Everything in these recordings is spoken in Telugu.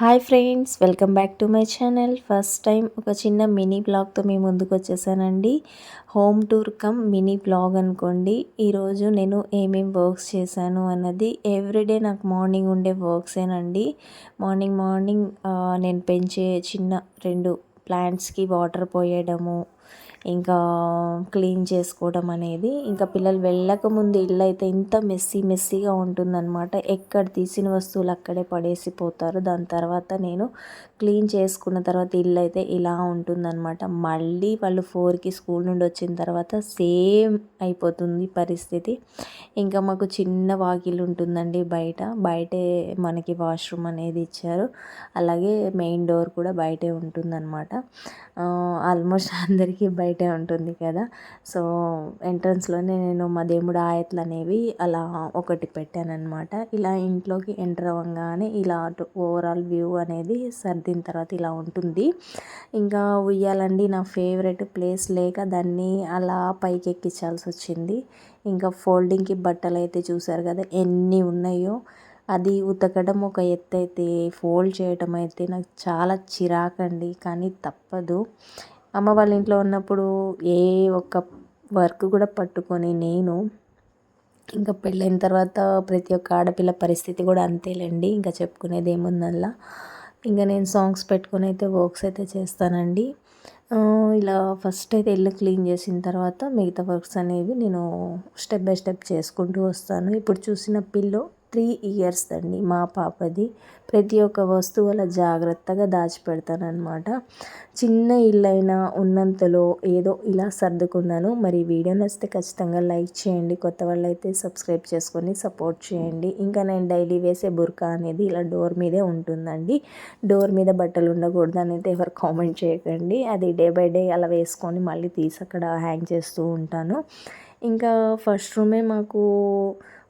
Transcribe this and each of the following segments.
Hi friends welcome back to my channel. First time ఒక చిన్న మినీ బ్లాగ్తో మీ ముందుకు వచ్చేసానండి. Home tour cum mini blog అనుకోండి. ఈరోజు నేను ఏమేమి వర్క్స్ చేశాను అన్నది ఎవ్రీడే నాకు మార్నింగ్ ఉండే వర్క్సేనండి. మార్నింగ్ మార్నింగ్ నేను పెంచే చిన్న రెండు ప్లాంట్స్కి వాటర్ పోయడము ఇంకా క్లీన్ చేసుకోవడం అనేది. ఇంకా పిల్లలు వెళ్ళక ముందు ఇల్లు అయితే ఇంత మెస్సీ మెస్సీగా ఉంటుందన్నమాట. ఎక్కడ తీసిన వస్తువులు అక్కడే పడేసి పోతారు దాని తర్వాత నేను క్లీన్ చేసుకున్న తర్వాత ఇల్లు అయితే ఇలా ఉంటుందన్నమాట. మళ్ళీ వాళ్ళు ఫోర్కి స్కూల్ నుండి వచ్చిన తర్వాత సేమ్ అయిపోతుంది పరిస్థితి. ఇంకా మాకు చిన్న వాకిల్ ఉంటుందండి బయట. బయటే మనకి వాష్రూమ్ అనేది ఇచ్చారు. అలాగే మెయిన్ డోర్ కూడా బయటే ఉంటుందన్నమాట. ఆల్మోస్ట్ అందరికీ బయట ఉంటుంది కదా. సో ఎంట్రన్స్లోనే నేను మా దేవుడు ఆయతలు అనేవి అలా ఒకటి పెట్టాను ఇలా ఇంట్లోకి ఎంటర్ అవ్వగానే ఇలా ఓవరాల్ వ్యూ అనేది సర్దిన తర్వాత ఇలా ఉంటుంది. ఇంకా ఉయ్యాలండి నా ఫేవరెట్ ప్లేస్ లేక దాన్ని అలా పైకి ఎక్కించాల్సి వచ్చింది. ఇంకా ఫోల్డింగ్కి బట్టలు అయితే చూసారు కదా ఎన్ని ఉన్నాయో. అది ఉతకడం ఒక ఎత్తు అయితే ఫోల్డ్ చేయడం అయితే నాకు చాలా చిరాకండి. కానీ తప్పదు. అమ్మ వాళ్ళ ఇంట్లో ఉన్నప్పుడు ఏ ఒక్క వర్క్ కూడా పట్టుకొని నేను ఇంకా పెళ్ళైన తర్వాత ప్రతి ఒక్క ఆడపిల్ల పరిస్థితి కూడా అంతేలేండి. ఇంకా చెప్పుకునేది ఏముందల్లా? ఇంకా నేను సాంగ్స్ పెట్టుకొని అయితే వర్క్స్ అయితే చేస్తానండి. ఇలా ఫస్ట్ అయితే ఇల్లు క్లీన్ చేసిన తర్వాత మిగతా వర్క్స్ అనేవి నేను స్టెప్ బై స్టెప్ చేసుకుంటూ వస్తాను. ఇప్పుడు చూసిన పిల్లో త్రీ ఇయర్స్ అండి మా పాపది. ప్రతి ఒక్క వస్తువుల జాగ్రత్తగా దాచిపెడతానమాట చిన్న ఇల్లైనా ఉన్నంతలో ఏదో ఇలా సర్దుకున్నాను. మరి వీడియో నచ్చితే ఖచ్చితంగా లైక్ చేయండి. కొత్త వాళ్ళైతే సబ్స్క్రైబ్ చేసుకొని సపోర్ట్ చేయండి. ఇంకా నేను డైలీ వేసే బుర్కా అనేది ఇలా డోర్ మీదే ఉంటుందండి. డోర్ మీద బట్టలు ఉండకూడదు అనేది ఎవరు కామెంట్ చేయకండి. అది డే బై డే అలా వేసుకొని మళ్ళీ తీసి అక్కడ హ్యాంగ్ చేస్తూ ఉంటాను. ఇంకా ఫస్ట్ రూమే మాకు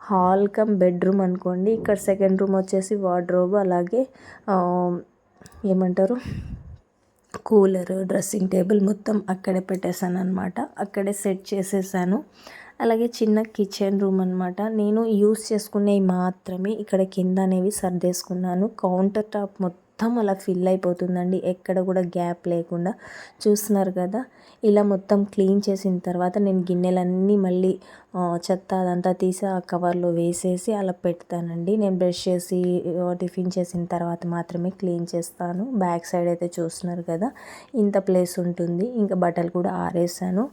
హాల్ కమ్ బెడ్రూమ్ అనుకోండి. ఇక్కడ సెకండ్ రూమ్ వచ్చేసి వార్డ్రోబ్ అలాగే ఏమంటారు? కూలర్ డ్రెస్సింగ్ టేబుల్ మొత్తం అక్కడే పెట్టేశాను అనమాట అక్కడే సెట్ చేసేసాను అలాగే చిన్న కిచెన్ రూమ్ అనమాట నేను యూస్ చేసుకునేవి మాత్రమే. ఇక్కడ కింద అనేవి సర్దేసుకున్నాను. కౌంటర్ టాప్ మొత్తం మొత్తం అలా ఫిల్ అయిపోతుందండి. ఎక్కడ కూడా గ్యాప్ లేకుండా. చూస్తున్నారు కదా? ఇలా మొత్తం క్లీన్ చేసిన తర్వాత నేను గిన్నెలన్నీ మళ్ళీ చెత్త అదంతా తీసి ఆ కవర్లో వేసేసి అలా పెడతానండి. నేను బ్రష్ చేసి టిఫిన్ చేసిన తర్వాత మాత్రమే క్లీన్ చేస్తాను. బ్యాక్ సైడ్ అయితే చూస్తున్నారు కదా ఇంత ప్లేస్ ఉంటుంది. ఇంకా బట్టలు కూడా ఆరేసాను.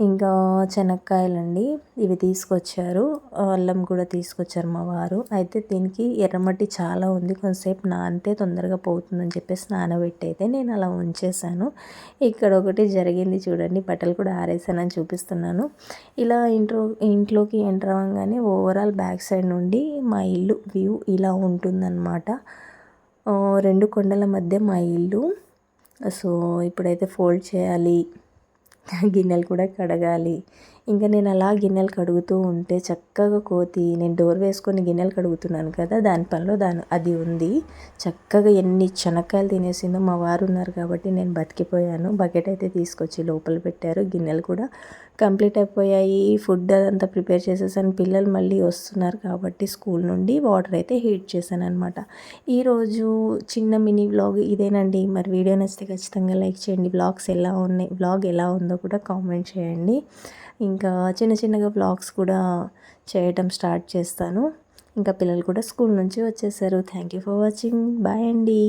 ఇంకా చెనక్కాయలండి ఇవి తీసుకొచ్చారు. అల్లం కూడా తీసుకొచ్చారు మా వారు. అయితే దీనికి ఎర్రమట్టి చాలా ఉంది. కొంతసేపు నానితే తొందరగా పోతుందని చెప్పేసి నానబెట్టయితే నేను అలా ఉంచేసాను ఇక్కడ ఒకటి జరిగింది చూడండి. బట్టలు కూడా ఆరేసానని చూపిస్తున్నాను. ఇలా ఇంట్రో ఇంట్లోకి ఎంటర్ అవ్వగానే ఓవరాల్ బ్యాక్ సైడ్ నుండి మా ఇల్లు వ్యూ ఇలా ఉంటుందన్నమాట. రెండు కొండల మధ్య మా ఇల్లు. సో ఇప్పుడైతే ఫోల్డ్ చేయాలి. గిన్నెలు కూడా కడగాలి. ఇంకా నేను అలా గిన్నెలు కడుగుతూ ఉంటే చక్కగా కోతి నేను డోర్ వేసుకొని గిన్నెలు కడుగుతున్నాను కదా దాని పనిలో దాని అది ఉంది. చక్కగా ఎన్ని చెనక్కాయలు తినేసిందో మా వారు ఉన్నారు కాబట్టి నేను బతికిపోయాను. బకెట్ అయితే తీసుకొచ్చి లోపల పెట్టారు. గిన్నెలు కూడా కంప్లీట్ అయిపోయాయి. ఫుడ్ అదంతా ప్రిపేర్ చేసేసాను. పిల్లలు మళ్ళీ వస్తున్నారు కాబట్టి స్కూల్ నుండి వాటర్ అయితే హీట్ చేశాను అనమాట ఈరోజు చిన్న మినీ వ్లాగ్ ఇదేనండి. మరి వీడియో నచ్చితే ఖచ్చితంగా లైక్ చేయండి. వ్లాగ్స్ ఎలా ఉన్నాయి? వ్లాగ్ ఎలా ఉందో కూడా కామెంట్ చేయండి. ఇంకా చిన్న చిన్నగా బ్లాగ్స్ కూడా చేయటం స్టార్ట్ చేస్తాను. ఇంకా పిల్లలు కూడా స్కూల్ నుంచి వచ్చేసారు. Thank you for watching bye అండి.